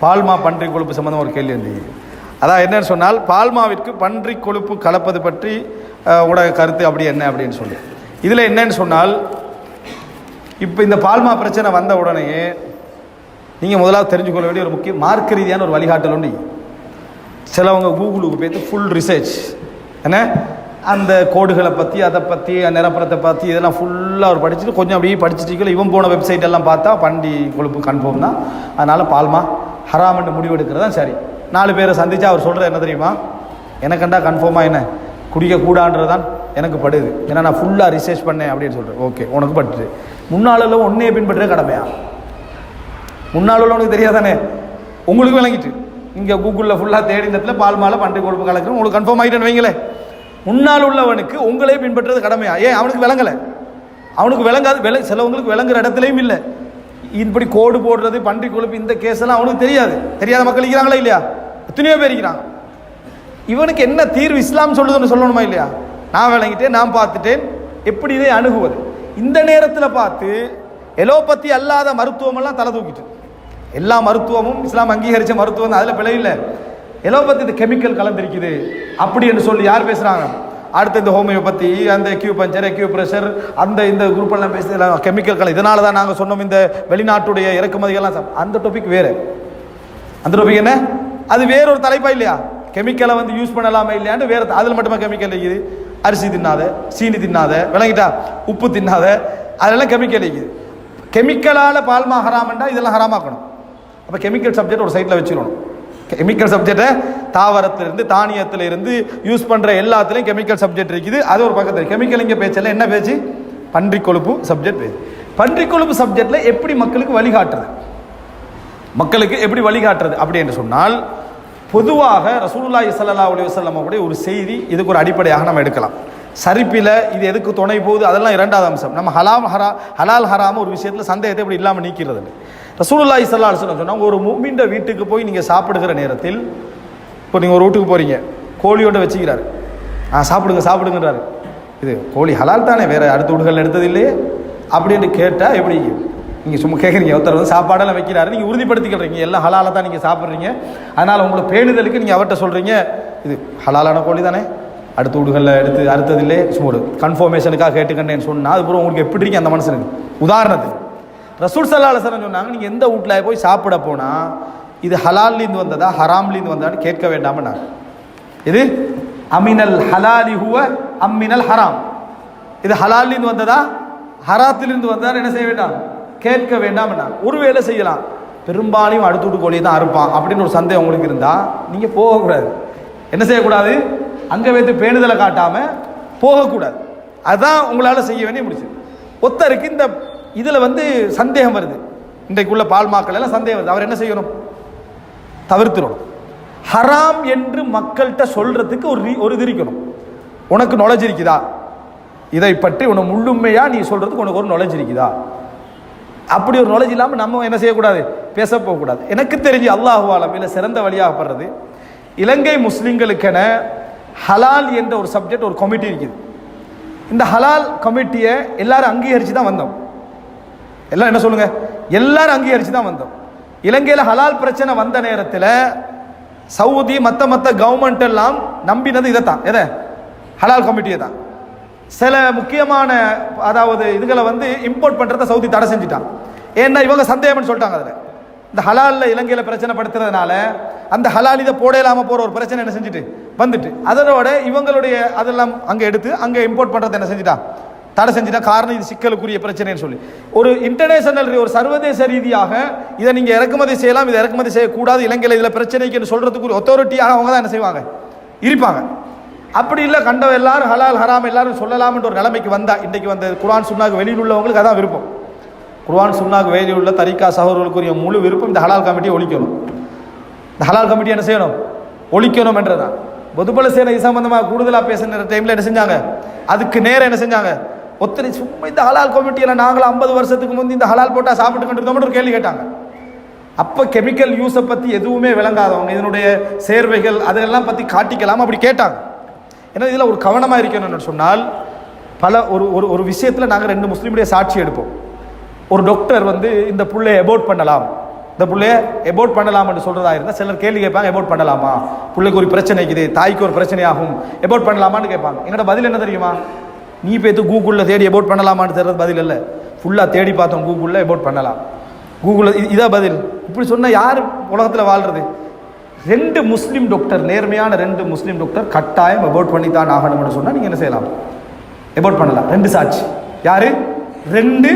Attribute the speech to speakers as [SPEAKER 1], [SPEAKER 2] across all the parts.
[SPEAKER 1] பால்மா பன்றி கொழுப்பு சம்மந்தம் ஒரு கேள்வி இருந்தது அதான் என்னன்னு சொன்னால் பால்மாவிற்கு பன்றி கொழுப்பு கலப்பது பற்றி உடைய கருத்து அப்படி என்ன அப்படின்னு சொல்லி. இதில் என்னன்னு சொன்னால் இப்போ இந்த பால்மா பிரச்சனை வந்த உடனேயே நீங்கள் முதலாவது தெரிஞ்சுக்கொள்ள வேண்டிய ஒரு முக்கிய மார்க்க ரீதியான ஒரு வழிகாட்டல் ஒன்று சிலவங்க கூகுளுக்கு போய்த்து ஃபுல் ரிசர்ச் என்ன? அந்த கோடுகளை பற்றி அதை பற்றி நிரப்புறத்தை பற்றி இதெல்லாம் ஃபுல்லாக அவர் படிச்சுட்டு கொஞ்சம் அப்படியே படிச்சுட்டு இவன் போன வெப்சைட் எல்லாம் பார்த்தா பண்டி கொழுப்பு கன்ஃபார்ம் தான். அதனால் பால்மா ஹராமன்னு முடிவெடுக்கிறது தான் சரி. நாலு பேரை சந்திச்சா அவர் சொல்கிறது என்ன தெரியுமா? எனக்கண்டா கன்ஃபார்மாக என்ன? குடிக்கக்கூடான்றது தான் எனக்கு படுது. ஏன்னா நான் ஃபுல்லாக ரிசர்ச் பண்ணேன் அப்படின்னு சொல்கிறேன் ஓகே உனக்கு பட்டுது முன்னாளெல்லாம் ஒன்றே பின்பற்றுறது கடமையா? முன்னால் உள்ளவனுக்கு தெரியாதானே? உங்களுக்கு விளங்கிட்டு. இங்கே கூகுளில் ஃபுல்லாக தேடி இந்த இடத்துல பால் மாலை பண்டை கொழுப்பு கலக்கிறோம் உங்களுக்கு கன்ஃபார்ம் ஆகிட்டேன்னு வைங்களேன். முன்னால் உள்ளவனுக்கு உங்களே பின்பற்றுறது கடமையா? ஏன் அவனுக்கு விளங்கலை? அவனுக்கு விளங்காது விள சிலவங்களுக்கு விளங்குற இடத்துலையும் இல்லை. இப்படி கோடு போடுறது பன்றி கொழுப்பு இந்த கேஸ் எல்லாம் அவனுக்கு தெரியாது. தெரியாத மக்கள் இருக்கிறாங்களா இல்லையா? எத்தனையோ பேர் இருக்கிறாங்க இவனுக்கு என்ன தீர்வு இஸ்லாம் சொல்லுதுன்னு சொல்லணுமா இல்லையா? நான் விளங்கிட்டேன் நான் பார்த்துட்டேன். எப்படி இதை அணுகுவது? இந்த நேரத்தில் பார்த்து எலோபத்தி அல்லாத மருத்துவமெல்லாம் தலை தூக்கிட்டு. எல்லா மருத்துவமும் இஸ்லாம் அங்கீகரித்த மருத்துவம் அதில் பிழை எலோபத்தி இந்த கெமிக்கல் கலந்திருக்குது. அப்படி என்று சொல்லி யார் பேசுகிறாங்க அடுத்து இந்த ஹோமியோபதி அந்த எக்யூ பஞ்சர் எக்யூ ப்ரெஷர் அந்த இந்த குரூப்பெல்லாம் எல்லாம் கெமிக்கல்கள் இதனால தான் நாங்கள் சொன்னோம் இந்த வெளிநாட்டுடைய இறக்குமதிகள்லாம் அந்த டாபிக் வேறு. அந்த டாபிக் என்ன? அது வேற ஒரு தலைப்பா இல்லையா? கெமிக்கலை வந்து யூஸ் பண்ணலாமா இல்லையான்னு வேற அதில் மட்டுமே கெமிக்கல் இருக்குது. அரிசி தின்னாத சீனி தின்னாத விளங்கிட்டா உப்பு தின்னாத அதெல்லாம் கெமிக்கல் இருக்குது. கெமிக்கலால் பால்மா ஹராமண்டா இதெல்லாம் ஹராமாக்கணும். அப்போ கெமிக்கல் சப்ஜெக்ட் ஒரு சைட்டில் வச்சுக்கணும் கெமிக்கல் சப்ஜெக்டை தாவரத்திலிருந்து தானியத்திலிருந்து யூஸ் பண்ணுற எல்லாத்துலேயும் கெமிக்கல் சப்ஜெக்ட் இருக்குது. அது ஒரு பக்கத்தில் கெமிக்கல் இங்கே பேச்சல என்ன பேச்சு? பன்றி கொழுப்பு சப்ஜெக்ட் பேச்சு. பன்றி கொழுப்பு சப்ஜெக்டில் எப்படி மக்களுக்கு வழிகாட்டுறது? மக்களுக்கு எப்படி வழிகாட்டுறது அப்படி என்று சொன்னால் பொதுவாக ரசூலுல்லாஹி ஸல்லல்லாஹு அலைஹி வஸல்லம் ஒரு செய்தி இதுக்கு ஒரு அடிப்படையாக நம்ம எடுக்கலாம். சரிப்பில் இது எதுக்கு துணை போகுது? அதெல்லாம் இரண்டாவது அம்சம். நம்ம ஹலாம் ஹரா ஹலால் ஹராம ஒரு விஷயத்தில் சந்தேகத்தை இப்படி இல்லாமல் நீக்கிறது இல்லை ரசூலுல்லாஹி சல்லா சொன்னாங்க ஒரு முஃமின்ட வீட்டுக்கு போய் நீங்கள் சாப்பிடுகிற நேரத்தில் இப்போ நீங்கள் ஒரு வீட்டுக்கு போகிறீங்க கோழியோட வச்சுக்கிறாரு. ஆ சாப்பிடுங்க சாப்பிடுங்கன்றாரு. இது கோழி ஹலால் தானே வேறு அடுத்த வீடுகள் எடுத்தது இல்லையே? அப்படின்னு கேட்டால் எப்படி? நீங்கள் சும்மா கேட்குறீங்க ஒருத்தர் வந்து சாப்பாடெல்லாம் வைக்கிறாரு நீங்கள் உறுதிப்படுத்திக்கிறீங்க எல்லாம் ஹலால தான் நீங்கள் சாப்பிட்றீங்க. அதனால் உங்களை பேணுதலுக்கு நீங்கள் அவர்கிட்ட சொல்கிறீங்க இது ஹலாலான கோழி தானே? அடுத்த வீடுகளில் எடுத்து அடுத்ததில்லே சும்மா ஒரு கன்ஃபர்மேஷனுக்காக கேட்டுக்கண்டேன்னு சொன்னால் அதுக்கப்புறம் உங்களுக்கு எப்படி இருக்கீங்க அந்த மனுஷனுக்கு உதாரணத்துக்கு. ரசூல் சல்லா அலுவலம் சொன்னாங்க நீங்கள் எந்த வீட்டில் போய் சாப்பிட போனால் இது ஹலால்லேருந்து வந்ததா ஹராம்லேருந்து வந்ததான்னு கேட்க வேண்டாம நான் இது அமினல் ஹலாலி ஹுவ அம்மினல் ஹராம். இது ஹலால்லேருந்து வந்ததா ஹராத்திலிருந்து வந்ததா என்ன செய்ய வேண்டாம்? கேட்க வேண்டாம் நான் ஒருவேளை செய்யலாம். பெரும்பாலையும் அடுத்து விட்டு கோழியை தான் அறுப்பான் அப்படின்னு ஒரு சந்தேகம் உங்களுக்கு இருந்தால் நீங்கள் போகக்கூடாது. என்ன செய்யக்கூடாது? அங்கே வைத்து பேணுதலை காட்டாமல் போகக்கூடாது. அதுதான் உங்களால் செய்ய வேண்டிய முடிச்சு. ஒத்தருக்கு இந்த இதில் வந்து சந்தேகம் வருது. இன்றைக்குள்ள பால்மாக்கள் எல்லாம் சந்தேகம் வருது. அவர் என்ன செய்யணும்? தவிர்த்துடணும். ஹராம் என்று மக்கள்கிட்ட சொல்கிறதுக்கு ஒரு ஒரு இது இருக்கணும். உனக்கு knowledge இருக்குதா? இதை பற்றி உனக்கு முழுமையாக நீ சொல்கிறதுக்கு உனக்கு ஒரு knowledge இருக்குதா? அப்படி ஒரு knowledge இல்லாமல் நம்ம என்ன செய்யக்கூடாது? பேச போகக்கூடாது. எனக்கு தெரிஞ்சு அல்லாஹுவாலம் இல்லை சிறந்த வழியாக படுறது இலங்கை முஸ்லீம்களுக்கென ஹலால் என்ற ஒரு சப்ஜெக்ட் ஒரு கமிட்டி இருக்குது. இந்த ஹலால் கமிட்டியை எல்லாரும் அங்கீகரித்து தான் வந்தோம். எல்லாம் என்ன சொல்லுங்க? எல்லாரும் அங்கீகரித்து தான் வந்தோம். இலங்கையில் ஹலால் பிரச்சனை வந்த நேரத்தில் சவுதி மற்ற மற்ற கவர்மெண்ட் எல்லாம் நம்பினது இதை தான் எதை? ஹலால் கமிட்டியை தான். சில முக்கியமான அதாவது இதுகளை வந்து இம்போர்ட் பண்ணுறத சவுதி தடை செஞ்சுட்டான். ஏன்னா இவங்க சந்தேகம்னு சொல்லிட்டாங்க அதில். இந்த ஹலாலில் இலங்கையில் பிரச்சனை படுத்துறதுனால அந்த ஹலால் இதை போட இல்லாமல் போகிற ஒரு பிரச்சனை என்ன செஞ்சுட்டு? வந்துட்டு. அதனோட இவங்களுடைய அதெல்லாம் அங்கே எடுத்து அங்கே இம்போர்ட் பண்ணுறது என்ன செஞ்சுட்டான்? தடை செஞ்சுட்டா காரணம் இது சிக்கலுக்குரிய பிரச்சனைன்னு சொல்லி. ஒரு இன்டர்நேஷனல் ஒரு சர்வதேச ரீதியாக இதை நீங்கள் இறக்குமதி செய்யலாம் இதை இறக்குமதி செய்யக்கூடாது இலங்கையில் இதில் பிரச்சனைக்குன்னு சொல்கிறதுக்கு ஒரு ஒத்தாரிட்டியாக அவங்க தான் என்ன செய்வாங்க? இருப்பாங்க. அப்படி இல்லை கண்டவ எல்லாரும் ஹலால் ஹராம் எல்லாரும் சொல்லலாம்ன்ற ஒரு நிலைமைக்கு வந்தா இன்றைக்கு வந்த குர்ஆன் சுன்னாக்கு வெளியில் உள்ளவங்களுக்கு அதான் விருப்பம். குர்ஆன் சுன்னாக்கு வெளியில் உள்ள தரிகா சகோதரர்களுக்குரிய முழு விருப்பம் இந்த ஹலால் கமிட்டியை ஒழிக்கணும். இந்த ஹலால் கமிட்டி என்ன செய்யணும்? ஒழிக்கணும் என்றதான் பொதுபல சேனை சம்பந்தமாக கூடுதலாக பேசுகிற டைமில் என்ன செஞ்சாங்க? அதுக்கு நேரம் என்ன செஞ்சாங்க? ஒத்தனை சும்மா இந்த ஹலால் கமிட்டியில் நாங்களும் ஐம்பது வருஷத்துக்கு முந்தி இந்த ஹலால் போட்டால் சாப்பிட்டு கொண்டிருந்தோம்னு ஒரு கேள்வி கேட்டாங்க. அப்போ கெமிக்கல் யூஸை பற்றி எதுவுமே விளங்காதவங்க இதனுடைய சேர்வைகள் அதெல்லாம் பற்றி காட்டிக்கலாம் அப்படி கேட்டாங்க. ஏன்னா இதில் ஒரு கவனமாக இருக்கணும்னு சொன்னால் பல ஒரு ஒரு ஒரு விஷயத்தில் நாங்கள் ரெண்டு முஸ்லீமுடைய சாட்சி எடுப்போம். ஒரு டாக்டர் வந்து இந்த பிள்ளைய எபோட் பண்ணலாம். இந்த பிள்ளைய எபோட் பண்ணலாம்னு சொல்கிறதா இருந்தால் சிலர் கேள்வி கேட்பாங்க எபோட் பண்ணலாமா? பிள்ளைக்கு ஒரு பிரச்சனை இருக்குது தாய்க்கு ஒரு பிரச்சனையாகும் எபோட் பண்ணலாமான்னு கேட்பாங்க. எங்களோட பதில் என்ன தெரியுமா? நீ போய்த்து கூகுளில் தேடி எபோட் பண்ணலாமான்னு தர்றது பதில் இல்லை. ஃபுல்லாக தேடி பார்த்தோம் கூகுளில் எபோட் பண்ணலாம். கூகுளில் இதான் பதில். இப்படி சொன்னால் யார் உலகத்தில் வாழ்றது? ரெண்டு முஸ்லீம் டாக்டர் நேர்மையான ரெண்டு முஸ்லீம் டாக்டர் கட்டாயம் எபோட் பண்ணி தான் ஆகணும்னு சொன்னால் நீங்கள் என்ன செய்யலாம்? எபோட் பண்ணலாம். ரெண்டு சாட்சி. யார்? ரெண்டு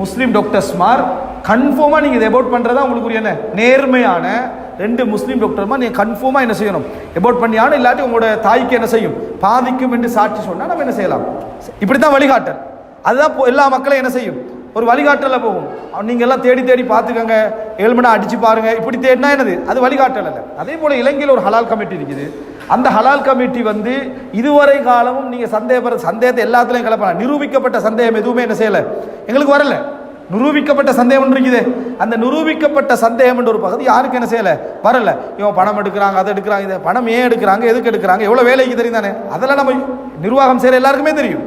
[SPEAKER 1] முஸ்லீம் டாக்டர்ஸ்மார் கன்ஃபார்மாக நீங்கள் இதை எபோட் பண்ணுறதா உங்களுக்கு என்ன? நேர்மையான ரெண்டு முஸ்லீம் டாக்டர்மா நீங்கள் கன்ஃபார்மாக என்ன செய்யணும்? எபோட் பண்ணியானு இல்லாட்டி உங்களோட தாய்க்கு என்ன செய்யும்? பாதிக்கும் என்று சாட்சி சொன்னால் நம்ம என்ன செய்யலாம்? இப்படி தான் வழிகாட்டல். அதுதான் எல்லா மக்களும் என்ன செய்யும்? ஒரு வழிகாட்டலில் போகும். நீங்கள் எல்லாம் தேடி தேடி பார்த்துக்கோங்க. ஏழ்மனா அடித்து பாருங்கள் இப்படி தேடினா என்னது? அது வழிகாட்டல் அல்ல. அதே போல் இலங்கையில் ஒரு ஹலால் கமிட்டி இருக்குது. அந்த ஹலால் கமிட்டி வந்து இதுவரை காலமும் நீங்கள் சந்தேகப்படுற சந்தேகத்தை எல்லாத்துலேயும் கலப்பலாம் நிரூபிக்கப்பட்ட சந்தேகம் எதுவுமே என்ன செய்யலை. எங்களுக்கு வரலை. நிரூபிக்கப்பட்ட சந்தேகம் இருக்குது. அந்த நிரூபிக்கப்பட்ட சந்தேகம் என்ற ஒரு பகுதி யாருக்கு என்ன செய்யல? வரல. இவன் பணம் எடுக்கிறாங்க அதை எடுக்கிறாங்க இதை பணம் ஏன் எடுக்கிறாங்க எதுக்கு எடுக்கிறாங்க எவ்வளவு வேலைக்கு தெரியும் தானே? அதெல்லாம் நம்ம நிர்வாகம் செய்யற எல்லாருக்குமே தெரியும்.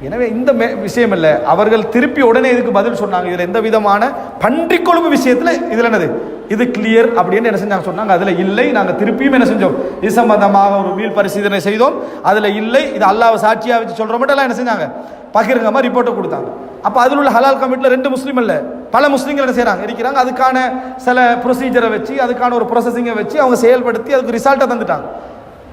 [SPEAKER 1] எனவே இந்த மே- விஷயம் இல்லை அவர்கள் திருப்பி உடனே இதுக்கு பதில் சொன்னாங்க. இதில் எந்த விதமான பன்றி கொழுப்பு விஷயத்தில் இதில் என்னது? இது கிளியர் அப்படின்னு என்ன செஞ்சாங்க? சொன்னாங்க. அதில் இல்லை. நாங்கள் திருப்பியும் என்ன செஞ்சோம்? இது சம்பந்தமாக ஒரு மீள் பரிசீலனை செய்தோம். அதில் இல்லை. இது அல்லாஹ் சாட்சியாக வச்சு சொல்கிற மட்டும் எல்லாம் என்ன செஞ்சாங்க? பகிரங்க மாதிரி ரிப்போர்ட்டை கொடுத்தாங்க. அப்போ அதில் உள்ள ஹலால் கமிட்டியில் ரெண்டு முஸ்லீம் இல்லை. பல முஸ்லீம்கள் என்ன செய்கிறாங்க இருக்கிறாங்க. அதுக்கான சில ப்ரொசீஜரை வச்சு அதுக்கான ஒரு ப்ரொசஸிங்கை வச்சு அவங்க செயல்படுத்தி அதுக்கு ரிசல்ட்டை தந்துட்டாங்க.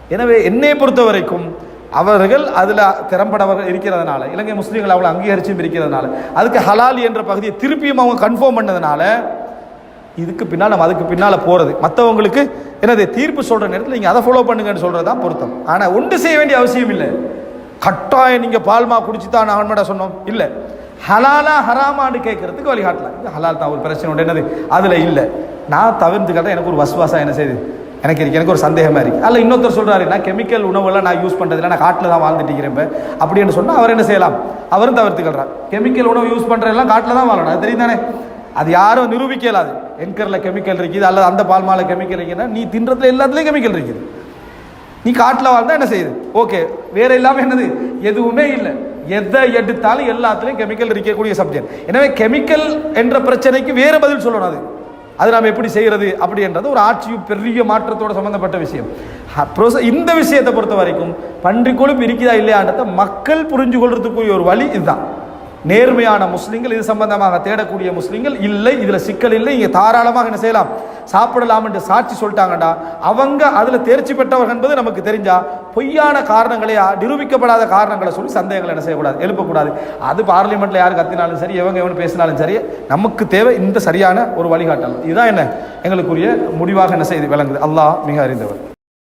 [SPEAKER 1] எனவே என்னை பொறுத்த வரைக்கும் அவர்கள் அதில் திறம்படவர்கள் இருக்கிறதுனால இலங்கை முஸ்லீம்கள் அவளை அங்கீகரிச்சும் இருக்கிறதுனால அதுக்கு ஹலால் என்ற பகுதியை திருப்பியும் அவங்க கன்ஃபார்ம் பண்ணதுனால இதுக்கு பின்னால் நம்ம அதுக்கு பின்னால் போகிறது மற்றவங்களுக்கு என்னது தீர்ப்பு சொல்கிற நேரத்தில் நீங்கள் அதை ஃபாலோ பண்ணுங்கன்னு சொல்கிறது தான் பொருத்தம். ஆனால் ஒன்று செய்ய வேண்டிய அவசியம் இல்லை. கட்டாயம் நீங்கள் பால்மா குடிச்சு தான் நான் சொன்னோம். இல்லை. ஹலாலா ஹராமான்னு கேட்கறதுக்கு வழிகாட்டலாம். இது ஹலால் தான் ஒரு பிரச்சனை உண்டு. என்னது அதில் இல்லை. நான் தவிர்த்துக்கிட்டேன் எனக்கு ஒரு வசுவாசம் என்ன செய்யுது எனக்கு இருக்கு எனக்கு ஒரு சந்தேகமாக இருக்குது அல்ல இன்னொருத்தர் சொல்கிறாரு நான் கெமிக்கல் உணவுலாம் நான் யூஸ் பண்ணுறதில்ல நான் காட்டில் தான் வாழ்ந்துட்டு இருக்கிறேன் அப்படின்னு சொன்னால் அவர் என்ன செய்யலாம்? அவரும் தவிர்த்துக்கிறார் கெமிக்கல் உணவு யூஸ் பண்ணுறதெல்லாம் காட்டில் தான் வாழணும். அது தெரியும் தானே அது யாரும் நிரூபிக்க இயலாது என்கரில் கெமிக்கல் இருக்குது அல்லது அந்த பால்மால கெமிக்கல் இருக்குன்னா நீ தின்றதுல எல்லாத்துலேயும் கெமிக்கல் இருக்குது. நீ காட்டில் வாழ்ந்தால் என்ன செய்யுது? ஓகே வேற இல்லாமல் என்னது? எதுவுமே இல்லை. எதை எடுத்தாலும் எல்லாத்துலேயும் கெமிக்கல் இருக்கக்கூடிய சப்ஜெக்ட் எனவே கெமிக்கல் என்ற பிரச்சனைக்கு வேறு பதில் சொல்லணும் அது. அது நாம் எப்படி செய்கிறது அப்படின்றது ஒரு ஆட்சியும் பெரிய மாற்றத்தோட சம்மந்தப்பட்ட விஷயம். இந்த விஷயத்தை பொறுத்த வரைக்கும் பன்றிக்கொழுப்பு இருக்குதா இல்லையான்றத மக்கள் புரிஞ்சு கொள்றதுக்குரிய ஒரு வழி இதுதான். நேர்மையான முஸ்லீம்கள் இது சம்பந்தமாக தேடக்கூடிய முஸ்லீம்கள் இல்லை இதில் சிக்கல் இல்லை இங்கே தாராளமாக என்ன செய்யலாம் சாப்பிடலாம் என்று சாட்சி சொல்லிட்டாங்கடா. அவங்க அதில் தேர்ச்சி பெற்றவர்கள் என்பது நமக்கு தெரிஞ்சா பொய்யான காரணங்களை நிரூபிக்கப்படாத காரணங்களை சொல்லி சந்தேகங்களை என்ன செய்யக்கூடாது எழுப்பக்கூடாது. அது பார்லிமெண்ட்டில் யார் கத்தினாலும் சரி எவங்க எவன் பேசினாலும் சரி நமக்கு தேவை இந்த சரியான ஒரு வழிகாட்டல். இதுதான் என்ன எங்களுக்குரிய முடிவாக என்ன செய்து விளங்குது. அல்லாஹ் மிக அறிந்தவர்.